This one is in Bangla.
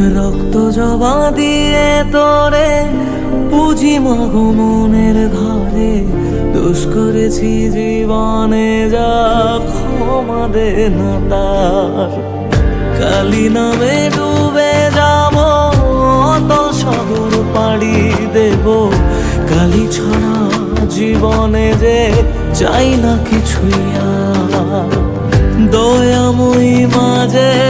শত জবা দিয়ে তোরে পুঁজি মাগো মনের ঘরে। দোষ করেছি জীবনে যা ক্ষমা দে না তার। কালি নামে ডুবে যাব, অতল সাগর পাড়ি দেব। কালি ছড়া জীবনে যে চাই না কিছুই দয়াময়ী মাঝে